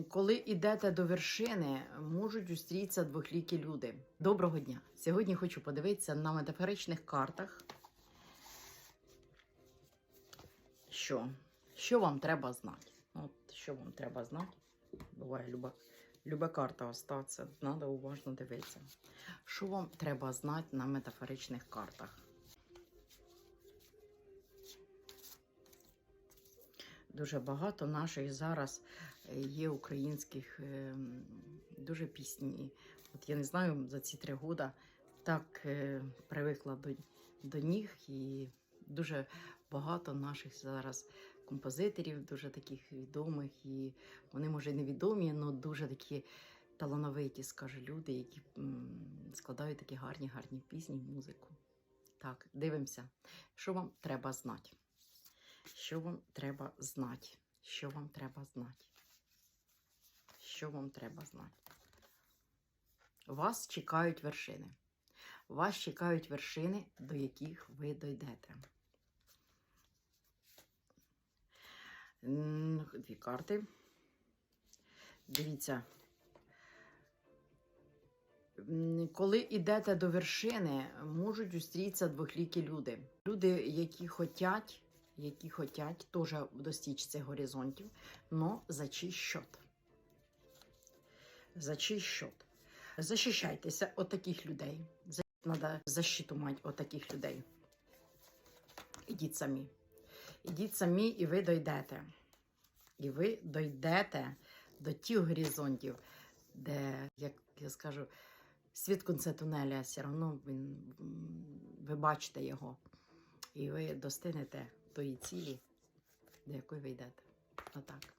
Коли йдете до вершини, можуть зустрітися двохлікі люди. Доброго дня! Сьогодні хочу подивитися на метафоричних картах. Що? Що вам треба знати? От що вам треба знати? Буває люба, люба карта остаться, треба уважно дивитися. Що вам треба знати на метафоричних картах? Дуже багато наших зараз е, є українських ем, дуже пісні. От я не знаю, за ці три роки так е, привикла до, до них і дуже багато наших зараз композиторів, дуже таких відомих, і вони, може, невідомі, але дуже такі талановиті, скажу, люди, які складають такі гарні, гарні пісні, музику. Так, дивимося, що вам треба знати. Що вам треба знати? Що вам треба знати? Що вам треба знати? Вас чекають вершини. Вас чекають вершини, до яких ви дойдете. Дві карти. Дивіться. Коли йдете до вершини, можуть зустрітися двохлікі люди. Люди, які хотять, які хотять теж достичь цих горизонтів, но за чий счет. За чий счет. Защищайтеся от таких людей. Треба защиту мати от таких людей. Ідіть самі. Ідіть самі, і ви дойдете. І ви дойдете до тих горизонтів, де, як я скажу, світ конце тунеля, все одно він, ви бачите його. І ви достигнете тої цілі, до якої ви йдете. Отак.